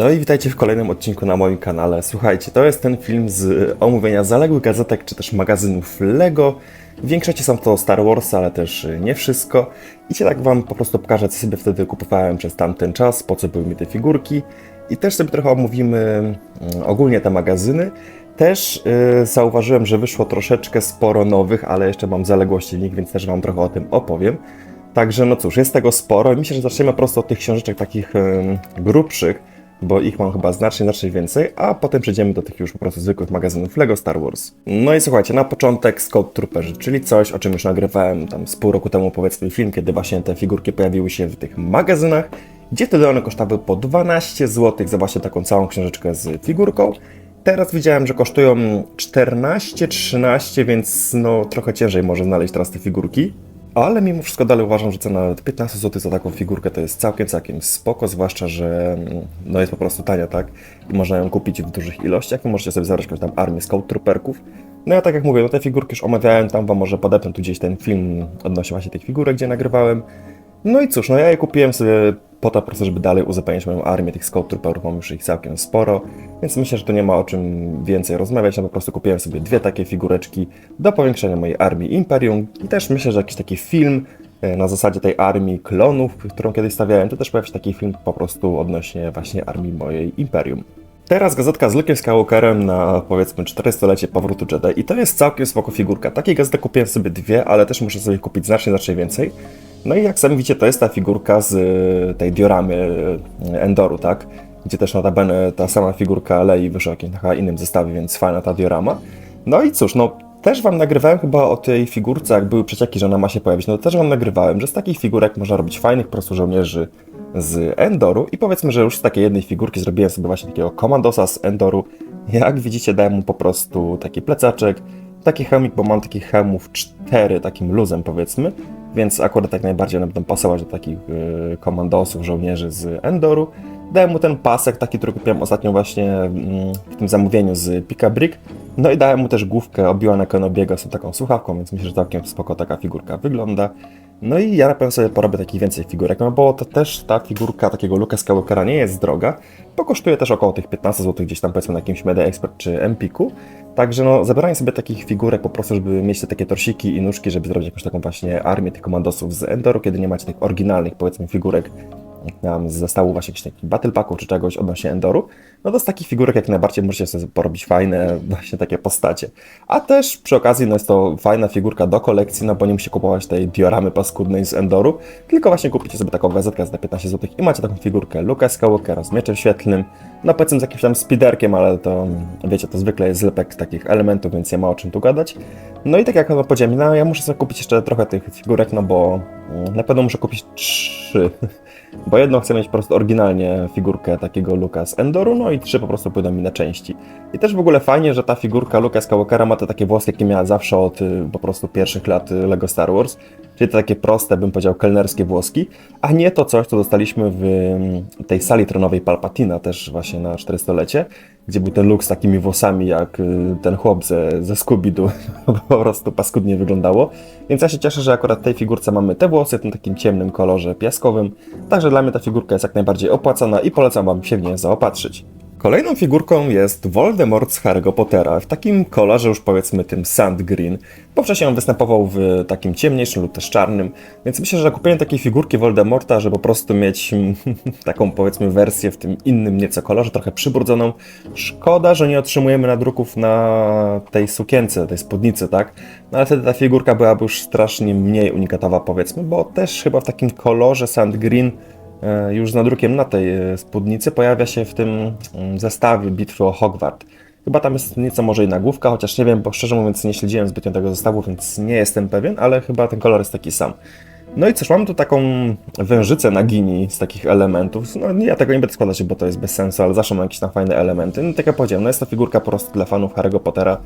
No i witajcie w kolejnym odcinku na moim kanale. Słuchajcie, to jest ten film z omówienia zaległych gazetek czy też magazynów LEGO. W większości są to Star Wars, ale też nie wszystko. I cię tak wam po prostu pokażę, co sobie wtedy kupowałem przez tamten czas, po co były mi te figurki. I też sobie trochę omówimy mm, ogólnie te magazyny. Też yy, zauważyłem, że wyszło troszeczkę sporo nowych, ale jeszcze mam zaległości nich, więc też wam trochę o tym opowiem. Także no cóż, jest tego sporo i myślę, że zaczniemy prosto od tych książeczek takich ym, grubszych, bo ich mam chyba znacznie, znacznie więcej, a potem przejdziemy do tych już po prostu zwykłych magazynów LEGO Star Wars. No i słuchajcie, na początek Scout Trooperzy, czyli coś, o czym już nagrywałem tam z pół roku temu powiedzmy film, kiedy właśnie te figurki pojawiły się w tych magazynach, gdzie wtedy one kosztowały po 12 zł za właśnie taką całą książeczkę z figurką. Teraz widziałem, że kosztują 14-13, więc no trochę ciężej może znaleźć teraz te figurki. Ale mimo wszystko dalej uważam, że cena nawet 15 zł za taką figurkę to jest całkiem, całkiem spoko, zwłaszcza, że mm, no jest po prostu tania, tak? I można ją kupić w dużych ilościach, możecie sobie zabrać jakąś tam armię scout trooperków. No ja tak jak mówię, no te figurki już omawiałem, tam wam może podepnę tu gdzieś ten film odnośnie właśnie tych figurek, gdzie nagrywałem. No i cóż, no ja je kupiłem sobie po to po prostu, żeby dalej uzupełnić moją armię tych Scout Trooperów, mam już ich całkiem sporo, więc myślę, że tu nie ma o czym więcej rozmawiać, ja po prostu kupiłem sobie dwie takie figureczki do powiększenia mojej armii Imperium i też myślę, że jakiś taki film e, na zasadzie tej armii klonów, którą kiedyś stawiałem, to też pojawi się taki film po prostu odnośnie właśnie armii mojej Imperium. Teraz gazetka z Luke'em Skywalkerem na powiedzmy 400-lecie powrotu Jedi i to jest całkiem spoko figurka. Takiej gazety kupiłem sobie dwie, ale też muszę sobie kupić znacznie, znacznie więcej. No i jak sami widzicie, to jest ta figurka z y, tej dioramy y, Endoru, tak? Gdzie też notabene ta sama figurka Lei wyszła jakimś innym zestawie, więc fajna ta diorama. No i cóż, no też wam nagrywałem chyba o tej figurce, jak były przecieki, że ona ma się pojawić. No też wam nagrywałem, że z takich figurek można robić fajnych po prostu żołnierzy z Endoru i powiedzmy, że już z takiej jednej figurki zrobiłem sobie właśnie takiego komandosa z Endoru. Jak widzicie, dałem mu po prostu taki plecaczek, taki hełmik, bo mam takich hełmów cztery takim luzem powiedzmy, więc akurat tak najbardziej one będą pasować do takich yy, komandosów, żołnierzy z Endoru. Dałem mu ten pasek, taki, który kupiłem ostatnio właśnie yy, w tym zamówieniu z Pika Brick. No i dałem mu też główkę Obi-Wana Kenobiego z taką słuchawką, więc myślę, że całkiem spoko taka figurka wygląda. No i ja na pewno sobie porobię takich więcej figurek, no bo to też ta figurka takiego Luka Skywalkera nie jest droga, bo kosztuje też około tych 15 zł gdzieś tam powiedzmy na jakimś Media Expert czy Empiku. Także no, zebranie sobie takich figurek po prostu, żeby mieć te takie torsiki i nóżki, żeby zrobić jakąś taką właśnie armię tych komandosów z Endoru, kiedy nie macie tych oryginalnych powiedzmy figurek z zestawu właśnie jakichś takich battle packów czy czegoś odnośnie Endoru, no to z takich figurek jak najbardziej możecie sobie porobić fajne właśnie takie postacie. A też przy okazji no jest to fajna figurka do kolekcji, no bo nie musicie kupować tej dioramy paskudnej z Endoru, tylko właśnie kupicie sobie taką gazetkę za 15 zł i macie taką figurkę Luka Skywalkera z mieczem świetlnym, no powiedzmy z jakimś tam speederkiem, ale to wiecie, to zwykle jest zlepek takich elementów, więc nie ma o czym tu gadać. No i tak jak no powiedziałem, no ja muszę sobie kupić jeszcze trochę tych figurek, no bo mm, na pewno muszę kupić trzy bo jedno chcę mieć po prostu oryginalnie figurkę takiego Luka z Endoru, no i trzy po prostu pójdą mi na części. I też w ogóle fajnie, że ta figurka Luka Skywalkera ma te takie włosy, jakie miała zawsze od y, po prostu pierwszych lat y, LEGO Star Wars, czyli te takie proste, bym powiedział, kelnerskie włoski, a nie to coś, co dostaliśmy w mm, tej sali tronowej Palpatina też właśnie na 400-lecie, gdzie był ten look z takimi włosami jak y, ten chłop ze, ze Scooby-Doo, po prostu paskudnie wyglądało. Więc ja się cieszę, że akurat w tej figurce mamy te włosy w tym takim ciemnym kolorze piaskowym, także dla mnie ta figurka jest jak najbardziej opłacana i polecam Wam się w nie zaopatrzyć. Kolejną figurką jest Voldemort z Harry'ego Pottera w takim kolorze już powiedzmy tym sand green, bo wcześniej on występował w takim ciemniejszym lub też czarnym, więc myślę, że kupienie takiej figurki Voldemorta, żeby po prostu mieć taką powiedzmy wersję w tym innym nieco kolorze, trochę przybrudzoną. Szkoda, że nie otrzymujemy nadruków na tej sukience, tej spódnicy, tak? No ale wtedy ta figurka byłaby już strasznie mniej unikatowa powiedzmy, bo też chyba w takim kolorze sand green już z nadrukiem na tej e, spódnicy pojawia się w tym mm, zestawie bitwy o Hogwart. Chyba tam jest nieco może i nagłówka, chociaż nie wiem, bo szczerze mówiąc nie śledziłem zbytnio tego zestawu, więc nie jestem pewien, ale chyba ten kolor jest taki sam. No i cóż, mamy tu taką wężycę na gini z takich elementów. No ja tego nie będę składać, bo to jest bez sensu, ale zawsze mam jakieś tam fajne elementy. No tak jak powiedziałem, no jest to figurka po prostu dla fanów Harry'ego Pottera,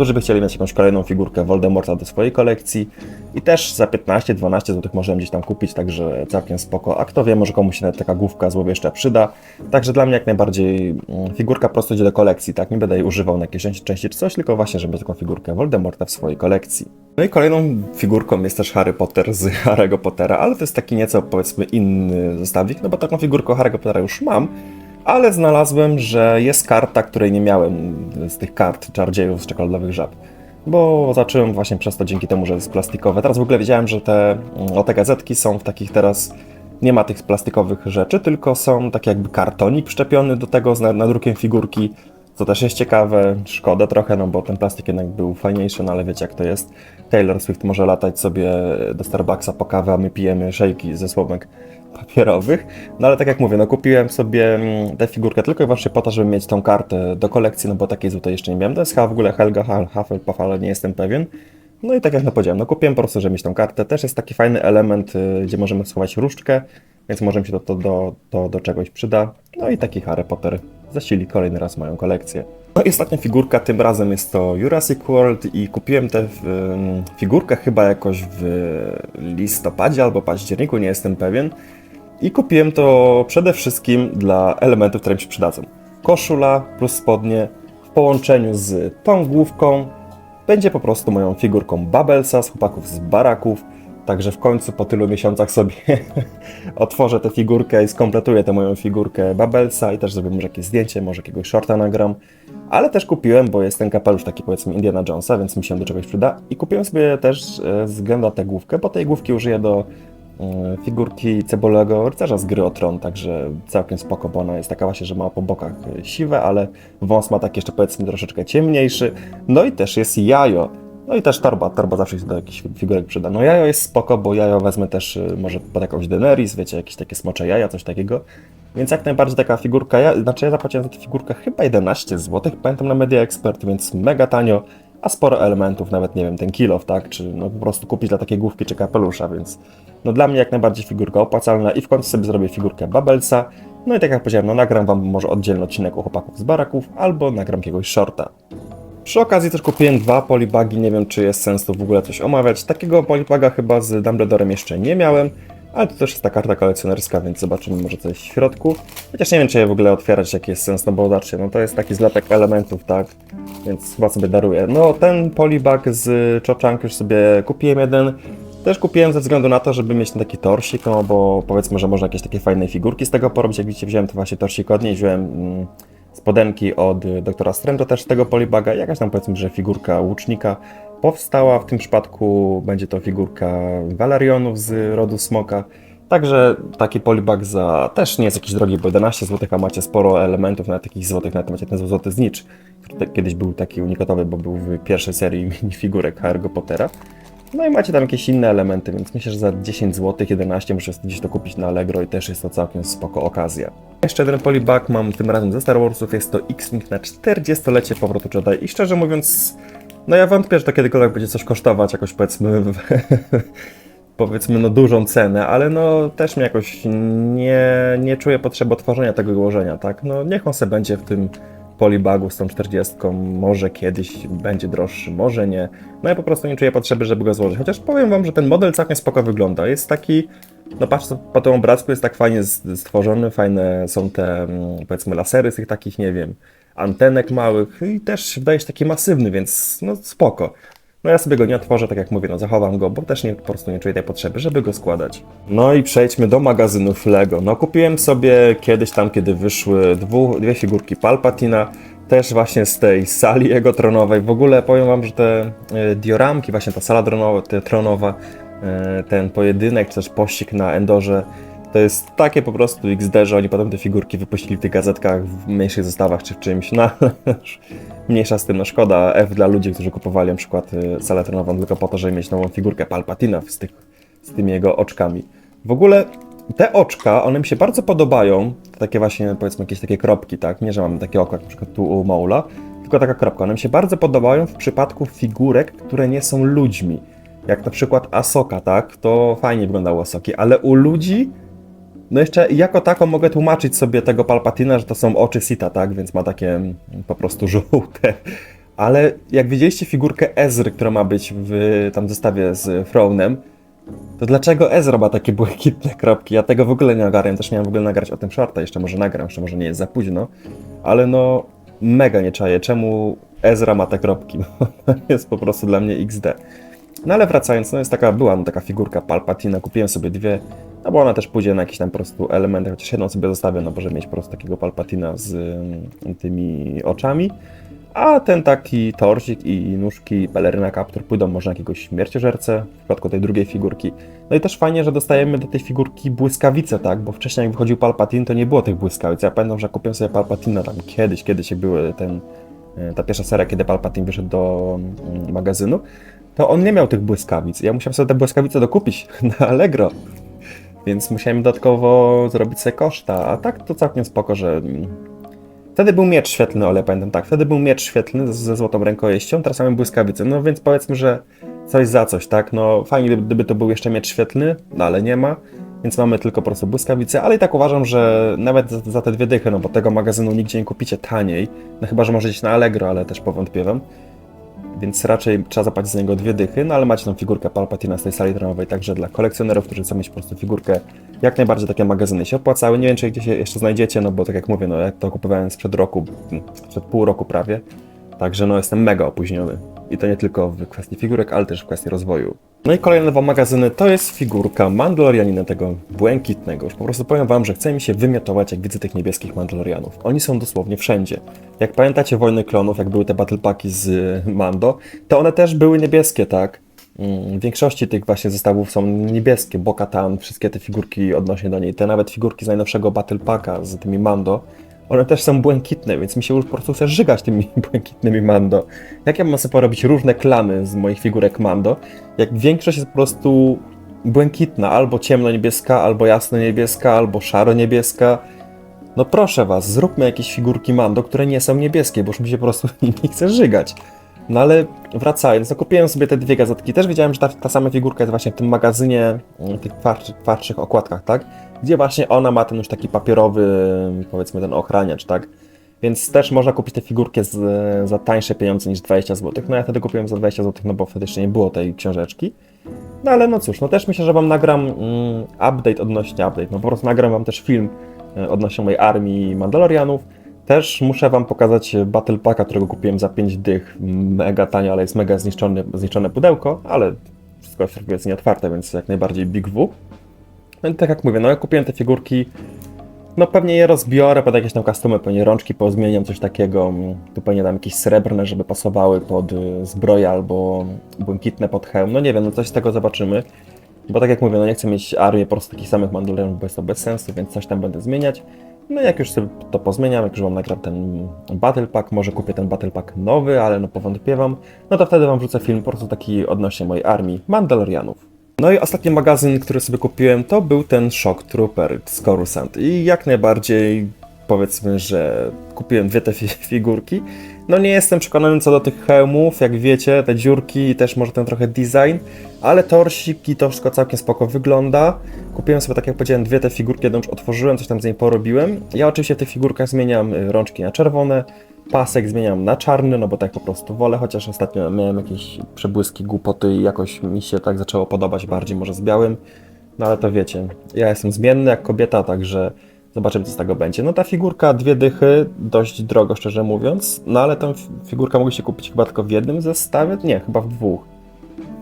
którzy by chcieli mieć jakąś kolejną figurkę Voldemorta do swojej kolekcji i też za 15-12 zł możemy gdzieś tam kupić, także całkiem spoko. A kto wie, może komuś się taka główka złowieszcza przyda. Także dla mnie jak najbardziej mm, figurka po prostu idzie do kolekcji, tak? Nie będę jej używał na jakieś części czy coś, tylko właśnie, żeby taką figurkę Voldemorta w swojej kolekcji. No i kolejną figurką jest też Harry Potter z Harry'ego Pottera, ale to jest taki nieco powiedzmy inny zestawik, no bo taką figurkę Harry'ego Pottera już mam, ale znalazłem, że jest karta, której nie miałem z tych kart czardziejów z czekoladowych żab. Bo zacząłem właśnie przez to dzięki temu, że jest plastikowe. Teraz w ogóle wiedziałem, że te mm, OTGZ-ki są w takich teraz. Nie ma tych plastikowych rzeczy, tylko są tak jakby kartonik przyczepiony do tego z na- nadrukiem figurki, co też jest ciekawe. Szkoda trochę, no bo ten plastik jednak był fajniejszy, no ale wiecie jak to jest. Taylor Swift może latać sobie do Starbucksa po kawę, a my pijemy szejki ze słomek papierowych. No ale tak jak mówię, no kupiłem sobie mm, tę figurkę tylko i wyłącznie po to, żeby mieć tą kartę do kolekcji, no bo takiej złotej jeszcze nie miałem. To jest w ogóle Helga Hufflepuff, ale nie jestem pewien. No i tak jak no powiedziałem, no kupiłem po prostu, żeby mieć tą kartę. Też jest taki fajny element, y, gdzie możemy schować różdżkę, więc może mi się to, to, do, to do czegoś przyda. No i taki Harry Potter zasili kolejny raz moją kolekcję. No i ostatnia figurka, tym razem jest to Jurassic World i kupiłem tę ym, figurkę chyba jakoś w listopadzie albo październiku, nie jestem pewien. I kupiłem to przede wszystkim dla elementów, które mi się przydadzą. Koszula plus spodnie w połączeniu z tą główką będzie po prostu moją figurką Babelsa z chłopaków z baraków. Także w końcu po tylu miesiącach sobie otworzę tę figurkę i skompletuję tę moją figurkę Babelsa i też zrobię może jakieś zdjęcie, może jakiegoś shorta nagram. Ale też kupiłem, bo jest ten kapelusz taki powiedzmy Indiana Jonesa, więc mi się do czegoś przyda. I kupiłem sobie też e, ze względu na tę główkę, bo tej główki użyję do e, figurki cebulego rycerza z gry o tron, także całkiem spoko, bo ona jest taka właśnie, że ma po bokach e, siwe, ale wąs ma taki jeszcze powiedzmy troszeczkę ciemniejszy. No i też jest jajo. No i też torba, torba zawsze się do jakichś figurek przyda. No jajo jest spoko, bo jajo wezmę też y, może pod jakąś Daenerys, wiecie, jakieś takie smocze jaja, coś takiego. Więc jak najbardziej taka figurka, ja, znaczy ja zapłaciłem za tę figurkę chyba 11 zł, pamiętam na Media Expert, więc mega tanio, a sporo elementów, nawet nie wiem, ten kilof, tak, czy no po prostu kupić dla takiej główki czy kapelusza, więc no dla mnie jak najbardziej figurka opłacalna i w końcu sobie zrobię figurkę Babelsa. No i tak jak powiedziałem, no nagram wam może oddzielny odcinek u chłopaków z baraków, albo nagram jakiegoś shorta. Przy okazji też kupiłem dwa polibagi, nie wiem czy jest sens tu w ogóle coś omawiać. Takiego polibaga chyba z Dumbledorem jeszcze nie miałem, ale to też jest ta karta kolekcjonerska, więc zobaczymy może co jest w środku. Chociaż nie wiem czy je w ogóle otwierać, jaki jest sens, no bo zobaczcie, no to jest taki zlepek elementów, tak, więc chyba sobie daruję. No ten polibag z Cho-Chang już sobie kupiłem jeden, też kupiłem ze względu na to, żeby mieć taki torsik, no bo powiedzmy, że można jakieś takie fajne figurki z tego porobić. Jak widzicie, wziąłem to właśnie torsik od niej, wziąłem mm, spodenki od y, doktora Strange'a też z tego polibaga, jakaś tam powiedzmy, że figurka łucznika powstała. W tym przypadku będzie to figurka Valarionów z rodu Smoka. Także taki polibag za też nie jest jakiś drogi, bo 11 zł, a macie sporo elementów, nawet takich złotych, nawet macie ten złoty znicz, który kiedyś był taki unikatowy, bo był w pierwszej serii minifigurek Harry Pottera. No i macie tam jakieś inne elementy, więc myślę, że za 10 zł, 11 muszę gdzieś to kupić na Allegro i też jest to całkiem spoko okazja. Jeszcze jeden polibag mam tym razem ze Star Warsów, jest to X-Wing na 40-lecie powrotu Jedi i szczerze mówiąc, no ja wątpię, że to kiedykolwiek będzie coś kosztować, jakoś powiedzmy, powiedzmy no dużą cenę, ale no też mi jakoś nie, nie czuję potrzeby otworzenia tego ułożenia, tak? No niech on se będzie w tym polibagu z tą 40, może kiedyś będzie droższy, może nie. No ja po prostu nie czuję potrzeby, żeby go złożyć. Chociaż powiem wam, że ten model całkiem spoko wygląda. Jest taki, no patrzcie po tym obrazku, jest tak fajnie stworzony, fajne są te mm, powiedzmy lasery z tych takich, nie wiem, antenek małych i też wydaje się taki masywny, więc no spoko. No ja sobie go nie otworzę, tak jak mówię, no zachowam go, bo też nie, po prostu nie czuję tej potrzeby, żeby go składać. No i przejdźmy do magazynów Lego. No kupiłem sobie kiedyś tam, kiedy wyszły dwu, dwie figurki Palpatina, też właśnie z tej sali jego tronowej. W ogóle powiem wam, że te e, dioramki, właśnie ta sala tronowa, te tronowa, e, ten pojedynek, czy też pościg na Endorze, to jest takie po prostu XD, że oni potem te figurki wypuścili w tych gazetkach w mniejszych zestawach czy w czymś. No mniejsza z tym, no szkoda F dla ludzi, którzy kupowali na przykład y, salę tylko po to, żeby mieć nową figurkę Palpatina z, tych, z tymi jego oczkami. W ogóle te oczka, one mi się bardzo podobają, takie właśnie powiedzmy jakieś takie kropki, tak? Nie, że mamy takie oko jak na przykład tu u Maula, tylko taka kropka. One mi się bardzo podobają w przypadku figurek, które nie są ludźmi. Jak na przykład Asoka, tak? To fajnie wyglądało Asoki, ale u ludzi no jeszcze jako taką mogę tłumaczyć sobie tego Palpatina, że to są oczy Sita, tak? Więc ma takie mm, po prostu żółte. Ale jak widzieliście figurkę Ezry, która ma być w tam zestawie z Fronem, to dlaczego Ezra ma takie błękitne kropki? Ja tego w ogóle nie ogarniam. Też miałem w ogóle nagrać o tym shorta, jeszcze może nagram, jeszcze może nie jest za późno. Ale no, mega nie czaję. Czemu Ezra ma te kropki? Jest po prostu dla mnie XD. No ale wracając, no jest taka, była no, taka figurka Palpatina, kupiłem sobie dwie no bo ona też pójdzie na jakieś tam prostu elementy, chociaż jedną sobie zostawię, no bo żeby mieć po prostu takiego Palpatina z mm, tymi oczami. A ten taki torsik i nóżki peleryna kaptur pójdą może na jakiegoś śmierciożercę, w przypadku tej drugiej figurki. No i też fajnie, że dostajemy do tej figurki błyskawice, tak? Bo wcześniej jak wychodził Palpatine, to nie było tych błyskawic. Ja pamiętam, że kupiłem sobie Palpatina tam kiedyś, kiedyś jak były ten, e, ta pierwsza seria, kiedy Palpatine wyszedł do mm, magazynu, to on nie miał tych błyskawic. Ja musiałem sobie te błyskawice dokupić na Allegro. Więc musiałem dodatkowo zrobić sobie koszta, a tak to całkiem spoko, że mm, Wtedy był miecz świetlny, ale pamiętam tak. Wtedy był miecz świetlny ze złotą rękojeścią, teraz mamy błyskawice. No więc powiedzmy, że coś za coś, tak? No fajnie, gdyby, gdyby to był jeszcze miecz świetlny, no ale nie ma. Więc mamy tylko po prostu błyskawice, ale i tak uważam, że nawet za, za te dwie dychy, no bo tego magazynu nigdzie nie kupicie taniej. No chyba, że możecie na Allegro, ale też powątpiewam. Więc raczej trzeba zapłacić za niego dwie dychy, no ale macie tą figurkę Palpatina z tej sali treningowej, także dla kolekcjonerów, którzy chcą mieć po prostu figurkę, jak najbardziej takie magazyny się opłacały. Nie wiem, czy gdzieś się jeszcze znajdziecie, no bo tak jak mówię, no ja to kupowałem sprzed roku, sprzed pół roku prawie, także no jestem mega opóźniony. I to nie tylko w kwestii figurek, ale też w kwestii rozwoju. No i kolejne dwa magazyny to jest figurka Mandalorianina tego błękitnego. Już po prostu powiem wam, że chce mi się wymiotować, jak widzę tych niebieskich Mandalorianów. Oni są dosłownie wszędzie. Jak pamiętacie Wojny Klonów, jak były te Battle Packi z Mando, to one też były niebieskie, tak? Mm, W większości tych właśnie zestawów są niebieskie, Bo-Katan, wszystkie te figurki odnośnie do niej, te nawet figurki z najnowszego Battle Packa z tymi Mando, one też są błękitne, więc mi się już po prostu chce żygać tymi błękitnymi Mando. Jak ja mam sobie porobić różne klany z moich figurek Mando, jak większość jest po prostu błękitna, albo ciemno-niebieska, albo jasno-niebieska, albo szaro-niebieska. No proszę was, zróbmy jakieś figurki Mando, które nie są niebieskie, bo już mi się po prostu nimi chce żygać. No ale wracając, no kupiłem sobie te dwie gazetki. Też wiedziałem, że ta, ta sama figurka jest właśnie w tym magazynie, mm, tych twardszych, twardszych okładkach, tak? Gdzie właśnie ona ma ten już taki papierowy, powiedzmy ten ochraniacz, tak? Więc też można kupić te figurki z, za tańsze pieniądze niż 20 zł. No ja wtedy kupiłem za 20 zł, no bo wtedy jeszcze nie było tej książeczki. No ale no cóż, no też myślę, że wam nagram mm, update odnośnie update. No po prostu nagram wam też film e, odnośnie mojej armii Mandalorianów. Też muszę wam pokazać Battle Packa, którego kupiłem za 5 dych. Mega tanio, ale jest mega zniszczone, zniszczone pudełko, ale wszystko jest nieotwarte, więc jak najbardziej Big W. No i tak jak mówię, no ja kupiłem te figurki, no pewnie je rozbiorę pod jakieś tam customy, pewnie rączki pozmieniam, coś takiego. Tu pewnie dam jakieś srebrne, żeby pasowały pod y, zbroję albo błękitne pod hełm. No nie wiem, no coś z tego zobaczymy. Bo tak jak mówię, no nie chcę mieć armii po prostu takich samych mandalorianów, bo jest to bez sensu, więc coś tam będę zmieniać. No jak już sobie to pozmieniam, jak już wam nagram ten Battle Pack, może kupię ten Battle Pack nowy, ale no powątpiewam, no to wtedy wam wrzucę film po prostu taki odnośnie mojej armii Mandalorianów. No i ostatni magazyn, który sobie kupiłem, to był ten Shock Trooper z Coruscant. I jak najbardziej powiedzmy, że kupiłem dwie te fi- figurki. No nie jestem przekonany co do tych hełmów, jak wiecie, te dziurki i też może ten trochę design, ale torsik i to wszystko całkiem spoko wygląda. Kupiłem sobie, tak jak powiedziałem, dwie te figurki, jedną już otworzyłem, coś tam z niej porobiłem. Ja oczywiście w tych figurkach zmieniam y, rączki na czerwone, pasek zmieniam na czarny, no bo tak po prostu wolę, chociaż ostatnio miałem jakieś przebłyski, głupoty i jakoś mi się tak zaczęło podobać bardziej może z białym. No ale to wiecie, ja jestem zmienny jak kobieta, także zobaczymy co z tego będzie. No ta figurka, dwie dychy, dość drogo szczerze mówiąc, no ale fi- figurkę mogę się kupić chyba tylko w jednym zestawie, nie, chyba w dwóch.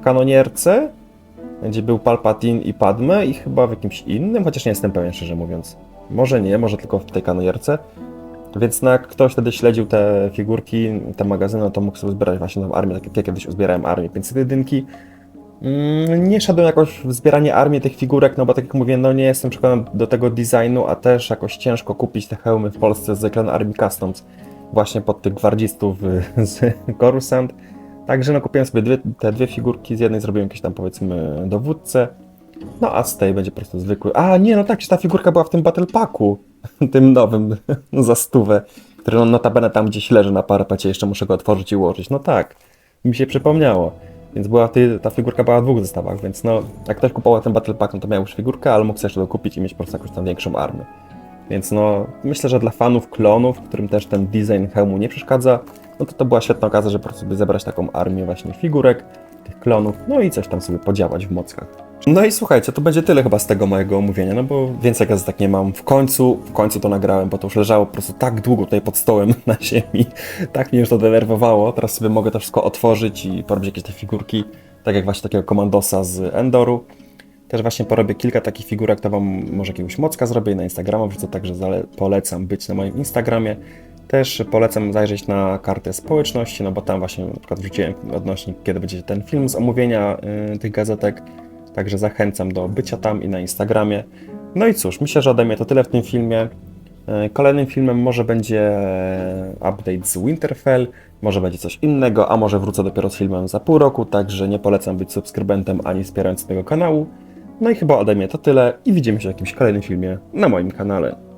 W kanonierce, gdzie był Palpatine i Padme i chyba w jakimś innym, chociaż nie jestem pewien szczerze mówiąc. Może nie, może tylko w tej kanonierce. Więc no jak ktoś wtedy śledził te figurki, te magazyny, no to mógł sobie zbierać właśnie tą armię, tak jak ja kiedyś uzbierałem armię 501. Mm, Nie szedłem jakoś w zbieranie armii tych figurek, no bo tak jak mówię, no nie jestem przekonany do tego designu, a też jakoś ciężko kupić te hełmy w Polsce z ekranu Army Customs właśnie pod tych gwardzistów y, z Coruscant. Także no kupiłem sobie dwie, te dwie figurki, z jednej zrobiłem jakieś tam powiedzmy dowódcę, no a z tej będzie po prostu zwykły. A nie, no tak, ta figurka była w tym Battle Packu, tym nowym za stówę, który no notabene tam gdzieś leży na parapecie, jeszcze muszę go otworzyć i ułożyć. No tak, mi się przypomniało. Więc była ta figurka była w dwóch zestawach, więc no, jak ktoś kupował ten Battle Pack, no to miał już figurkę, ale mógł sobie jeszcze dokupić i mieć po prostu jakąś tam większą armię. Więc no, myślę, że dla fanów klonów, którym też ten design hełmu nie przeszkadza, no to to była świetna okazja, żeby po prostu sobie zebrać taką armię właśnie figurek, tych klonów, no i coś tam sobie podziałać w mockach. No i słuchajcie, to będzie tyle chyba z tego mojego omówienia, no bo więcej gazetek nie mam. W końcu, w końcu to nagrałem, bo to już leżało po prostu tak długo tutaj pod stołem na ziemi. Tak mnie już to denerwowało. Teraz sobie mogę to wszystko otworzyć i porobić jakieś te figurki, tak jak właśnie takiego komandosa z Endoru. Też właśnie porobię kilka takich figurek, to wam może jakiegoś mocka zrobię na Instagrama wrzucę, także polecam być na moim Instagramie. Też polecam zajrzeć na kartę społeczności, no bo tam właśnie na przykład wrzuciłem odnośnie, kiedy będzie ten film z omówienia y, tych gazetek. Także zachęcam do bycia tam i na Instagramie. No i cóż, myślę, że ode mnie to tyle w tym filmie. E, Kolejnym filmem może będzie e, update z Winterfell, może będzie coś innego, a może wrócę dopiero z filmem za pół roku, także nie polecam być subskrybentem ani wspierającym tego kanału. No i chyba ode mnie to tyle i widzimy się w jakimś kolejnym filmie na moim kanale.